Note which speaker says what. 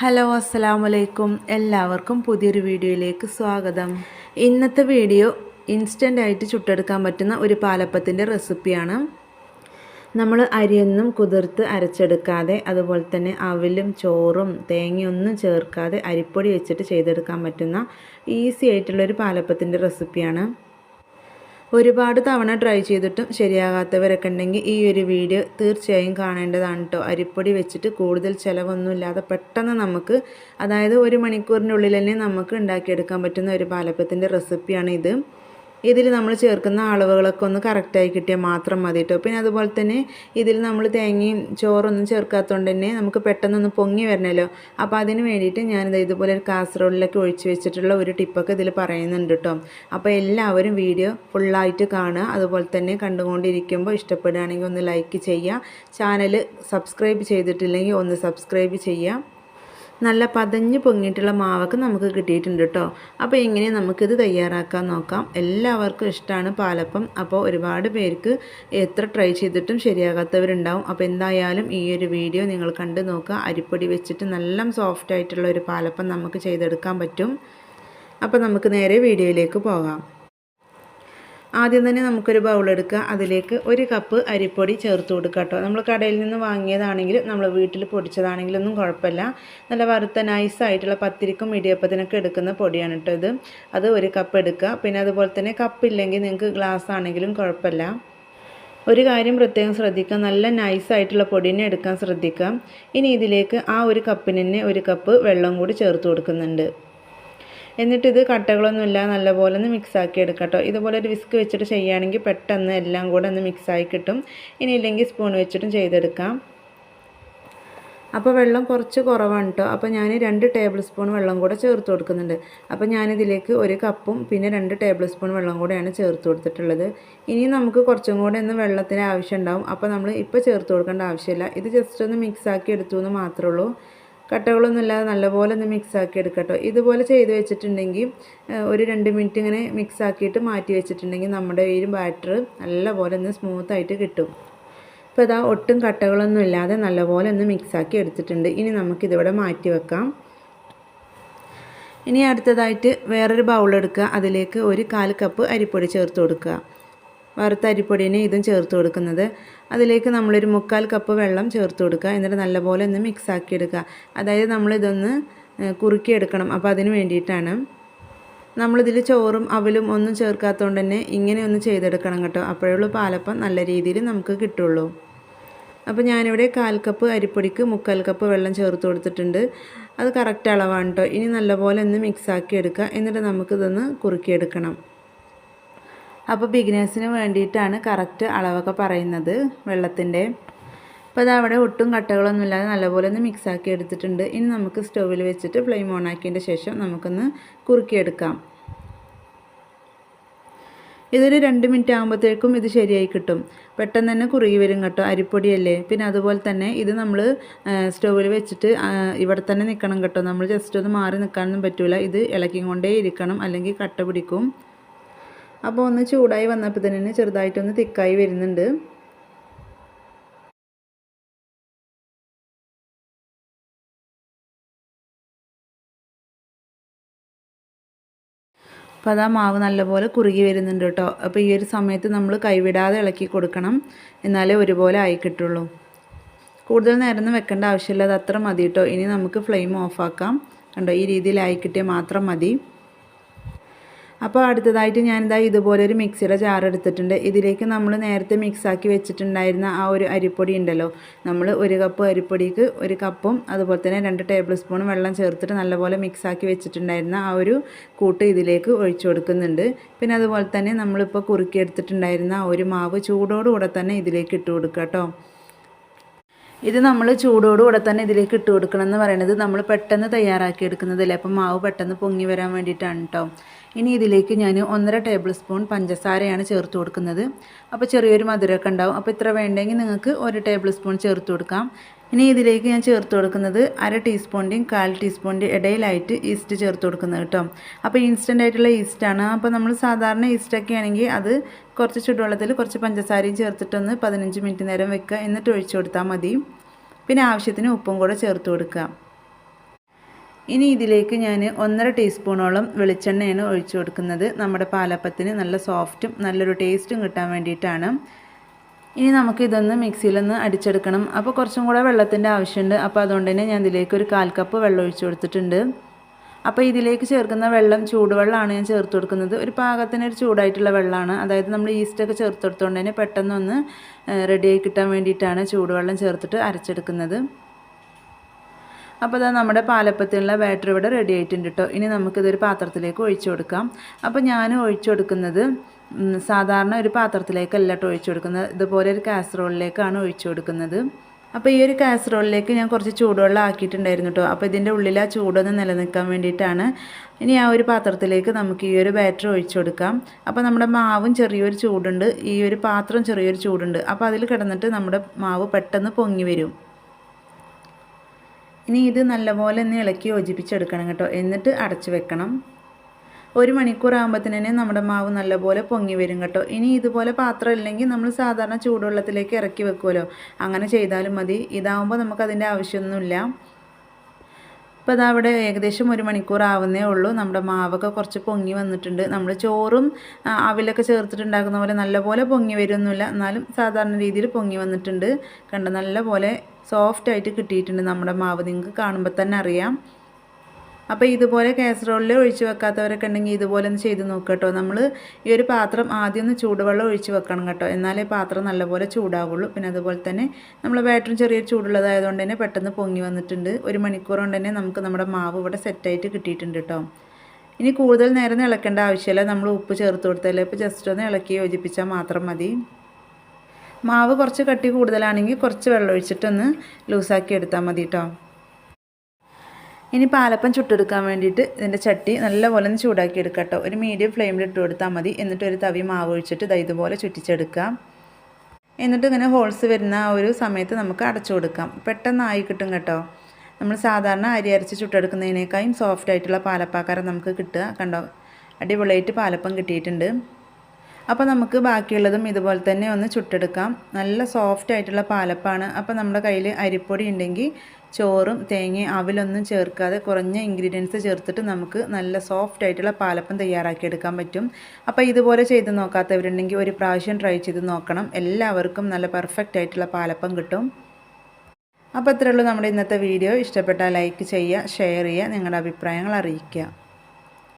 Speaker 1: Hello അസ്സലാമു അലൈക്കും എല്ലാവർക്കും പുതിയൊരു വീഡിയോയിലേക്ക് സ്വാഗതം. ഇന്നത്തെ വീഡിയോ ഇൻസ്റ്റന്റ് ആയിട്ട് ചുട്ടെടുക്കാൻ പറ്റുന്ന ഒരു പാലപ്പത്തിന്റെ റെസിപ്പിയാണ്. നമ്മൾ അരിയൊന്നും കുതിർത്ത് അരച്ചെടുക്കാതെ അതുപോലെ തന്നെ അവിലും ചോറും തേങ്ങയൊന്നും ചേർക്കാതെ അരിപ്പൊടി വെച്ചിട്ട് ചെയ്തെടുക്കാൻ പറ്റുന്ന ഈസി ആയിട്ടുള്ളൊരു പാലപ്പത്തിന്റെ റെസിപ്പിയാണ്. ഒരുപാട് തവണ ട്രൈ ചെയ്തിട്ടും ശരിയാകാത്തവരൊക്കെ ഉണ്ടെങ്കിൽ ഈ ഒരു വീഡിയോ തീർച്ചയായും കാണേണ്ടതാണ് കേട്ടോ അരിപ്പൊടി വെച്ചിട്ട് കൂടുതൽ ചിലവൊന്നുമില്ലാതെ പെട്ടെന്ന് നമുക്ക് അതായത് ഒരു മണിക്കൂറിനുള്ളിൽ തന്നെ നമുക്ക് ഉണ്ടാക്കിയെടുക്കാൻ പറ്റുന്ന ഒരു പാലപ്പത്തിന്റെ റെസിപ്പിയാണ് ഇത്. ഇതിൽ നമ്മൾ ചേർക്കുന്ന അളവുകളൊക്കെ ഒന്ന് കറക്റ്റായി കിട്ടിയാൽ മാത്രം മതി കേട്ടോ പിന്നെ അതുപോലെ തന്നെ ഇതിൽ നമ്മൾ തേങ്ങയും ചോറൊന്നും ചേർക്കാത്തതുകൊണ്ട് തന്നെ നമുക്ക് പെട്ടെന്നൊന്ന് പൊങ്ങി വരണമല്ലോ അപ്പോൾ അതിന് വേണ്ടിയിട്ട് ഞാനിത് ഇതുപോലെ ഒരു കാസറോളിലൊക്കെ ഒഴിച്ച് വെച്ചിട്ടുള്ള ഒരു ടിപ്പൊക്കെ ഇതിൽ പറയുന്നുണ്ട് കേട്ടോ അപ്പോൾ എല്ലാവരും വീഡിയോ ഫുള്ളായിട്ട് കാണുക. അതുപോലെ തന്നെ കണ്ടുകൊണ്ടിരിക്കുമ്പോൾ ഇഷ്ടപ്പെടുകയാണെങ്കിൽ ഒന്ന് ലൈക്ക് ചെയ്യുക. ചാനൽ സബ്സ്ക്രൈബ് ചെയ്തിട്ടില്ലെങ്കിൽ ഒന്ന് സബ്സ്ക്രൈബ് ചെയ്യുക. നല്ല പതഞ്ഞ് പൊങ്ങിയിട്ടുള്ള മാവൊക്കെ നമുക്ക് കിട്ടിയിട്ടുണ്ട് കേട്ടോ. അപ്പോൾ എങ്ങനെ നമുക്കിത് തയ്യാറാക്കാൻ നോക്കാം. എല്ലാവർക്കും ഇഷ്ടമാണ് പാലപ്പം. അപ്പോൾ ഒരുപാട് പേർക്ക് എത്ര ട്രൈ ചെയ്തിട്ടും ശരിയാകാത്തവരുണ്ടാവും. അപ്പോൾ എന്തായാലും ഈ ഒരു വീഡിയോ നിങ്ങൾ കണ്ടു നോക്കുക. അരിപ്പൊടി വെച്ചിട്ട് നല്ല സോഫ്റ്റ് ആയിട്ടുള്ള ഒരു പാലപ്പം നമുക്ക് ചെയ്തെടുക്കാൻ പറ്റും. അപ്പോൾ നമുക്ക് നേരെ വീഡിയോയിലേക്ക് പോകാം. ആദ്യം തന്നെ നമുക്കൊരു ബൗൾ എടുക്കുക. അതിലേക്ക് ഒരു കപ്പ് അരിപ്പൊടി ചേർത്ത് കൊടുക്കുക കേട്ടോ. നമ്മൾ കടയിൽ നിന്ന് വാങ്ങിയതാണെങ്കിലും നമ്മൾ വീട്ടിൽ പൊടിച്ചതാണെങ്കിലും ഒന്നും കുഴപ്പമില്ല. നല്ല വറുത്ത നൈസായിട്ടുള്ള പത്തിരിക്കും ഇടിയപ്പത്തിനൊക്കെ എടുക്കുന്ന പൊടിയാണ് കേട്ടോ ഇത്. അത് ഒരു കപ്പ് എടുക്കുക. പിന്നെ അതുപോലെ തന്നെ കപ്പില്ലെങ്കിൽ നിങ്ങൾക്ക് ഗ്ലാസ് ആണെങ്കിലും കുഴപ്പമില്ല. ഒരു കാര്യം പ്രത്യേകം ശ്രദ്ധിക്കുക. നല്ല നൈസായിട്ടുള്ള പൊടിനെ എടുക്കാൻ ശ്രദ്ധിക്കുക. ഇനി ഇതിലേക്ക് ആ ഒരു കപ്പിന് ഒരു കപ്പ് വെള്ളം കൂടി ചേർത്ത് കൊടുക്കുന്നുണ്ട്. എന്നിട്ട് ഇത് കട്ടകളൊന്നുമില്ല നല്ലപോലെ ഒന്ന് മിക്സാക്കി എടുക്കാം കേട്ടോ ഇതുപോലെ ഒരു വിസ്ക് വെച്ചിട്ട് ചെയ്യുകയാണെങ്കിൽ പെട്ടെന്ന് എല്ലാം കൂടെ ഒന്ന് മിക്സായി കിട്ടും. ഇനി ഇല്ലെങ്കിൽ സ്പൂൺ വെച്ചിട്ടും ചെയ്തെടുക്കാം. അപ്പോൾ വെള്ളം കുറച്ച് കുറവാണ് കേട്ടോ അപ്പോൾ ഞാൻ രണ്ട് ടേബിൾ സ്പൂൺ വെള്ളം കൂടെ ചേർത്ത് കൊടുക്കുന്നുണ്ട്. അപ്പോൾ ഞാനിതിലേക്ക് ഒരു കപ്പും പിന്നെ രണ്ട് ടേബിൾ സ്പൂൺ വെള്ളം കൂടെയാണ് ചേർത്ത് കൊടുത്തിട്ടുള്ളത്. ഇനി നമുക്ക് കുറച്ചും കൂടെ ഒന്ന് വെള്ളത്തിന് ആവശ്യം ഉണ്ടാവും. അപ്പോൾ നമ്മൾ ഇപ്പോൾ ചേർത്ത് കൊടുക്കേണ്ട ആവശ്യമില്ല. ഇത് ജസ്റ്റ് ഒന്ന് മിക്സാക്കി എടുത്തു എന്ന് മാത്രമേ ഉള്ളൂ. കട്ടകളൊന്നും ഇല്ലാതെ നല്ലപോലെ ഒന്ന് മിക്സ് ആക്കി എടുക്കട്ടോ ഇതുപോലെ ചെയ്ത് വെച്ചിട്ടുണ്ടെങ്കിൽ ഒരു രണ്ട് മിനിറ്റ് ഇങ്ങനെ മിക്സ് ആക്കിയിട്ട് മാറ്റി വെച്ചിട്ടുണ്ടെങ്കിൽ നമ്മുടെ ഈ ബാറ്റർ നല്ലപോലെ ഒന്ന് സ്മൂത്തായിട്ട് കിട്ടും. അപ്പോൾ ഇതാ ഒട്ടും കട്ടകളൊന്നും ഇല്ലാതെ നല്ലപോലെ ഒന്ന് മിക്സാക്കി എടുത്തിട്ടുണ്ട്. ഇനി നമുക്കിതിവിടെ മാറ്റി വെക്കാം. ഇനി അടുത്തതായിട്ട് വേറൊരു ബൗൾ എടുക്കുക. അതിലേക്ക് ഒരു കാൽ കപ്പ് അരിപ്പൊടി ചേർത്ത് കൊടുക്കുക. വറുത്ത അരിപ്പൊടിനെ ഇതും ചേർത്ത് കൊടുക്കുന്നത്. അതിലേക്ക് നമ്മളൊരു മുക്കാൽ കപ്പ് വെള്ളം ചേർത്ത് കൊടുക്കുക. എന്നിട്ട് നല്ലപോലെ ഒന്ന് മിക്സ് ആക്കി എടുക്കുക. അതായത് നമ്മളിതൊന്ന് കുറുക്കിയെടുക്കണം അപ്പോൾ അതിന് വേണ്ടിയിട്ടാണ്. നമ്മളിതിൽ ചോറും അവലും ഒന്നും ചേർക്കാത്തതുകൊണ്ട് തന്നെ ഇങ്ങനെ ഒന്ന് ചെയ്തെടുക്കണം കേട്ടോ. അപ്പോഴുള്ള പാലപ്പം നല്ല രീതിയിൽ നമുക്ക് കിട്ടുള്ളൂ. അപ്പോൾ ഞാനിവിടെ കാൽ കപ്പ് അരിപ്പൊടിക്ക് മുക്കാൽ കപ്പ് വെള്ളം ചേർത്ത് കൊടുത്തിട്ടുണ്ട്. അത് കറക്റ്റ് അളവാണ് കേട്ടോ. ഇനി നല്ലപോലെ ഒന്ന് മിക്സ് ആക്കി എടുക്കുക. എന്നിട്ട് നമുക്കിതൊന്ന് കുറുക്കിയെടുക്കണം അപ്പോൾ ബിഗിനേഴ്സിന് വേണ്ടിയിട്ടാണ് കറക്റ്റ് അളവൊക്കെ പറയുന്നത് വെള്ളത്തിന്റെ അപ്പോൾ അത് അവിടെ ഒട്ടും കട്ടകളൊന്നുമില്ലാതെ നല്ലപോലെ ഒന്ന് മിക്സാക്കി എടുത്തിട്ടുണ്ട്. ഇനി നമുക്ക് സ്റ്റൗവിൽ വെച്ചിട്ട് ഫ്ലെയിം ഓൺ ആക്കിയതിന്റെ ശേഷം നമുക്കൊന്ന് കുറുക്കിയെടുക്കാം. ഇതൊരു രണ്ട് മിനിറ്റ് ആകുമ്പോഴത്തേക്കും ഇത് ശരിയായി കിട്ടും. പെട്ടെന്ന് തന്നെ കുറുകി വരും കേട്ടോ അരിപ്പൊടിയല്ലേ? പിന്നെ അതുപോലെ തന്നെ ഇത് നമ്മൾ സ്റ്റൗവിൽ വെച്ചിട്ട് ഇവിടെ തന്നെ നിൽക്കണം കേട്ടോ. നമ്മൾ ജസ്റ്റ് ഒന്ന് മാറി നിൽക്കാനൊന്നും പറ്റില്ല ഇത് ഇളക്കിക്കൊണ്ടേ ഇരിക്കണം അല്ലെങ്കിൽ കട്ട പിടിക്കും. അപ്പോൾ ഒന്ന് ചൂടായി വന്നപ്പോൾ തന്നെ ചെറുതായിട്ടൊന്ന് തിക്കായി വരുന്നുണ്ട്. അപ്പോൾ അതാ മാവ് നല്ലപോലെ കുറുകി വരുന്നുണ്ട് കേട്ടോ. അപ്പോൾ ഈ ഒരു സമയത്ത് നമ്മൾ കൈവിടാതെ ഇളക്കി കൊടുക്കണം. എന്നാലേ ഒരുപോലെ ആയി കിട്ടുള്ളൂ. കൂടുതൽ നേരം വെക്കേണ്ട ആവശ്യമില്ല. അത് അത്ര മതി കേട്ടോ. ഇനി നമുക്ക് ഫ്ലെയിം ഓഫാക്കാം കണ്ടോ ഈ രീതിയിലായി കിട്ടിയാൽ മാത്രം മതി. അപ്പോൾ അടുത്തതായിട്ട് ഞാനിതാ ഇതുപോലെ ഒരു മിക്സിയുടെ ജാർ എടുത്തിട്ടുണ്ട്. ഇതിലേക്ക് നമ്മൾ നേരത്തെ മിക്സാക്കി വെച്ചിട്ടുണ്ടായിരുന്ന ആ ഒരു അരിപ്പൊടി ഉണ്ടല്ലോ. നമ്മൾ ഒരു കപ്പ് അരിപ്പൊടിക്ക് ഒരു കപ്പും അതുപോലെ തന്നെ രണ്ട് ടേബിൾ സ്പൂൺ വെള്ളം ചേർത്തിട്ട് നല്ലപോലെ മിക്സാക്കി വെച്ചിട്ടുണ്ടായിരുന്ന ആ ഒരു കൂട്ട് ഇതിലേക്ക് ഒഴിച്ചു കൊടുക്കുന്നുണ്ട്. പിന്നെ അതുപോലെ തന്നെ നമ്മളിപ്പോൾ കുറുക്കിയെടുത്തിട്ടുണ്ടായിരുന്ന ആ ഒരു മാവ് ചൂടോടുകൂടെ തന്നെ ഇതിലേക്ക് ഇട്ട് കൊടുക്കുക കേട്ടോ. ഇത് നമ്മൾ ചൂടോടുകൂടെ തന്നെ ഇതിലേക്ക് ഇട്ട് കൊടുക്കണം എന്ന് പറയുന്നത് നമ്മൾ പെട്ടെന്ന് തയ്യാറാക്കി എടുക്കുന്നതല്ലേ? അപ്പം മാവ് പെട്ടെന്ന് പൊങ്ങി വരാൻ വേണ്ടിയിട്ടാണ് കേട്ടോ. ഇനി ഇതിലേക്ക് ഞാൻ ഒന്നര ടേബിൾ സ്പൂൺ പഞ്ചസാരയാണ് ചേർത്ത് കൊടുക്കുന്നത്. അപ്പോൾ ചെറിയൊരു മധുരമൊക്കെ ഉണ്ടാവും. അപ്പോൾ ഇത്ര വേണ്ടെങ്കിൽ നിങ്ങൾക്ക് ഒരു ടേബിൾ സ്പൂൺ ചേർത്ത് കൊടുക്കാം. ഇനി ഇതിലേക്ക് ഞാൻ ചേർത്ത് കൊടുക്കുന്നത് അര ടീസ്പൂണിന്റെയും കാൽ ടീസ്പൂണിന്റെ ഇടയിലായിട്ട് ഈസ്റ്റ് ചേർത്ത് കൊടുക്കുന്നത് കേട്ടോ. അപ്പോൾ ഇൻസ്റ്റന്റ് ആയിട്ടുള്ള ഈസ്റ്റാണ് അപ്പോൾ നമ്മൾ സാധാരണ ഈസ്റ്റൊക്കെ ആണെങ്കിൽ അത് കുറച്ച് ചുടുവെള്ളത്തിൽ കുറച്ച് പഞ്ചസാരയും ചേർത്തിട്ടൊന്ന് പതിനഞ്ച് മിനിറ്റ് നേരം വെക്കുക. എന്നിട്ട് ഒഴിച്ചു കൊടുത്താൽ മതി. പിന്നെ ആവശ്യത്തിന് ഉപ്പും കൂടെ ചേർത്ത് കൊടുക്കുക. ഇനി ഇതിലേക്ക് ഞാൻ ഒന്നര ടീസ്പൂണോളം വെളിച്ചെണ്ണയാണ് ഒഴിച്ചു കൊടുക്കുന്നത്. നമ്മുടെ പാലപ്പത്തിന് നല്ല സോഫ്റ്റും നല്ലൊരു ടേസ്റ്റും കിട്ടാൻ വേണ്ടിയിട്ടാണ്. ഇനി നമുക്ക് ഇതൊന്ന് മിക്സിയിലൊന്ന് അടിച്ചെടുക്കണം. അപ്പോൾ കുറച്ചും കൂടെ വെള്ളത്തിന്റെ ആവശ്യമുണ്ട്. അപ്പോൾ അതുകൊണ്ട് തന്നെ ഞാൻ ഇതിലേക്ക് ഒരു കാൽ കപ്പ് വെള്ളം ഒഴിച്ചു കൊടുത്തിട്ടുണ്ട്. അപ്പോൾ ഇതിലേക്ക് ചേർക്കുന്ന വെള്ളം ചൂടുവെള്ളമാണ് ഞാൻ ചേർത്ത് കൊടുക്കുന്നത്. ഒരു പാകത്തിന് ഒരു ചൂടായിട്ടുള്ള വെള്ളമാണ്. അതായത് നമ്മൾ ഈസ്റ്റൊക്കെ ചേർത്ത് കൊടുത്തുകൊണ്ട് തന്നെ പെട്ടെന്നൊന്ന് റെഡിയായി കിട്ടാൻ വേണ്ടിയിട്ടാണ് ചൂടുവെള്ളം ചേർത്തിട്ട് അരച്ചെടുക്കുന്നത്. അപ്പോൾ ഇതാ നമ്മുടെ പാലപ്പത്തിനുള്ള ബാറ്റർ ഇവിടെ റെഡി ആയിട്ടുണ്ട് കേട്ടോ ഇനി നമുക്കിതൊരു പാത്രത്തിലേക്ക് ഒഴിച്ചു കൊടുക്കാം. അപ്പോൾ ഞാൻ ഒഴിച്ചു കൊടുക്കുന്നത് സാധാരണ ഒരു പാത്രത്തിലേക്കല്ല കേട്ടോ ഒഴിച്ചു കൊടുക്കുന്നത്. ഇതുപോലെ ഒരു കാസറോളിലേക്കാണ് ഒഴിച്ചു കൊടുക്കുന്നത്. അപ്പോൾ ഈ ഒരു കാസറോളിലേക്ക് ഞാൻ കുറച്ച് ചൂടുവെള്ളം ആക്കിയിട്ടുണ്ടായിരുന്നു കേട്ടോ അപ്പോൾ ഇതിന്റെ ഉള്ളിൽ ആ ചൂടൊന്ന് നിലനിൽക്കാൻ വേണ്ടിയിട്ടാണ് ഇനി ആ ഒരു പാത്രത്തിലേക്ക് നമുക്ക് ഈ ഒരു ബാറ്റർ ഒഴിച്ചു കൊടുക്കാം. അപ്പോൾ നമ്മുടെ മാവും ചെറിയൊരു ചൂടുണ്ട്. ഈ ഒരു പാത്രം ചെറിയൊരു ചൂടുണ്ട്. അപ്പോൾ അതിൽ കിടന്നിട്ട് നമ്മുടെ മാവ് പെട്ടെന്ന് പൊങ്ങി വരും. ഇനി ഇത് നല്ലപോലെ ഒന്ന് ഇളക്കി യോജിപ്പിച്ചെടുക്കണം കേട്ടോ. എന്നിട്ട് അടച്ചു വെക്കണം. ഒരു മണിക്കൂർ ആകുമ്പോഴത്തേനെ നമ്മുടെ മാവ് നല്ലപോലെ പൊങ്ങി വരും കേട്ടോ. ഇനി ഇതുപോലെ പാത്രം ഇല്ലെങ്കിൽ നമ്മൾ സാധാരണ ചൂടുവെള്ളത്തിലേക്ക് ഇറക്കി വെക്കുമല്ലോ. അങ്ങനെ ചെയ്താലും മതി. ഇതാവുമ്പോൾ നമുക്കതിന്റെ ആവശ്യമൊന്നുമില്ല. ഇപ്പോൾ അതവിടെ അവിടെ ഏകദേശം ഒരു മണിക്കൂർ ആവുന്നേ ഉള്ളൂ. നമ്മുടെ മാവൊക്കെ കുറച്ച് പൊങ്ങി വന്നിട്ടുണ്ട്. നമ്മൾ ചോറും അവിലൊക്കെ ചേർത്തിട്ടുണ്ടാക്കുന്ന പോലെ നല്ലപോലെ പൊങ്ങി വരുമൊന്നുമില്ല. എന്നാലും സാധാരണ രീതിയിൽ പൊങ്ങി വന്നിട്ടുണ്ട്. കണ്ട? നല്ലപോലെ സോഫ്റ്റായിട്ട് കിട്ടിയിട്ടുണ്ട്. നമ്മുടെ മാവ് നിങ്ങൾക്ക് കാണുമ്പോൾ തന്നെ അറിയാം. അപ്പോൾ ഇതുപോലെ കാസറോളിൽ ഒഴിച്ച് വെക്കാത്തവരൊക്കെ ഉണ്ടെങ്കിൽ ഇതുപോലെ ഒന്ന് ചെയ്ത് നോക്കുക കേട്ടോ. നമ്മൾ ഈ ഒരു പാത്രം ആദ്യം ഒന്ന് ചൂടുവെള്ളം ഒഴിച്ച് വെക്കണം കേട്ടോ. എന്നാലേ പാത്രം നല്ലപോലെ ചൂടാവുള്ളൂ. പിന്നെ അതുപോലെ തന്നെ നമ്മൾ ബാറ്ററും ചെറിയ ചൂടുള്ളതായതുകൊണ്ട് തന്നെ പെട്ടെന്ന് പൊങ്ങി വന്നിട്ടുണ്ട്. ഒരു മണിക്കൂർ കൊണ്ട് തന്നെ നമുക്ക് നമ്മുടെ മാവ് ഇവിടെ സെറ്റായിട്ട് കിട്ടിയിട്ടുണ്ട് കേട്ടോ. ഇനി കൂടുതൽ നേരം ഇളക്കേണ്ട ആവശ്യമില്ല. നമ്മൾ ഉപ്പ് ചേർത്ത് കൊടുത്താൽ ഇപ്പോൾ ജസ്റ്റ് ഒന്ന് ഇളക്കി യോജിപ്പിച്ചാൽ മാത്രം മതി. മാവ് കുറച്ച് കട്ടി കൂടുതലാണെങ്കിൽ കുറച്ച് വെള്ളം ഒഴിച്ചിട്ടൊന്ന് ലൂസാക്കി എടുത്താൽ മതി കേട്ടോ ഇനി പാലപ്പം ചുട്ടെടുക്കാൻ വേണ്ടിയിട്ട് ഇതിന്റെ ചട്ടി നല്ലപോലെ ഒന്ന് ചൂടാക്കി എടുക്കാം കേട്ടോ ഒരു മീഡിയം ഫ്ലെയിമിൽ ഇട്ട് കൊടുത്താൽ മതി. എന്നിട്ട് ഒരു തവി മാവ് ഒഴിച്ചിട്ട് ഇത് ഇതുപോലെ ചുറ്റിച്ചെടുക്കാം. എന്നിട്ട് ഇങ്ങനെ ഹോൾസ് വരുന്ന ആ ഒരു സമയത്ത് നമുക്ക് അടച്ചു കൊടുക്കാം. പെട്ടെന്നായി കിട്ടും കേട്ടോ. നമ്മൾ സാധാരണ അരി അരച്ച് ചുട്ടെടുക്കുന്നതിനേക്കാളും സോഫ്റ്റ് ആയിട്ടുള്ള പാലപ്പാക്കാരം നമുക്ക് കിട്ടുക. കണ്ടോ? അടിപൊളിയായിട്ട് പാലപ്പം കിട്ടിയിട്ടുണ്ട്. അപ്പോൾ നമുക്ക് ബാക്കിയുള്ളതും ഇതുപോലെ തന്നെ ഒന്ന് ചുട്ടെടുക്കാം. നല്ല സോഫ്റ്റ് ആയിട്ടുള്ള പാലപ്പാണ്. അപ്പോൾ നമ്മുടെ കയ്യിൽ അരിപ്പൊടി ഉണ്ടെങ്കിൽ ചോറും തേങ്ങയും അവിലൊന്നും ചേർക്കാതെ കുറഞ്ഞ ഇൻഗ്രീഡിയൻസ് ചേർത്തിട്ട് നമുക്ക് നല്ല സോഫ്റ്റ് ആയിട്ടുള്ള പാലപ്പം തയ്യാറാക്കിയെടുക്കാൻ പറ്റും. അപ്പോൾ ഇതുപോലെ ചെയ്ത് നോക്കാത്തവരുണ്ടെങ്കിൽ ഒരു പ്രാവശ്യം ട്രൈ ചെയ്ത് നോക്കണം. എല്ലാവർക്കും നല്ല പെർഫെക്റ്റ് ആയിട്ടുള്ള പാലപ്പം കിട്ടും. അപ്പോൾ ഇത്രയുള്ളൂ നമ്മുടെ ഇന്നത്തെ വീഡിയോ ഇഷ്ടപ്പെട്ടാൽ ലൈക്ക് ചെയ്യുക ഷെയർ ചെയ്യുക നിങ്ങളുടെ അഭിപ്രായങ്ങൾ അറിയിക്കുക.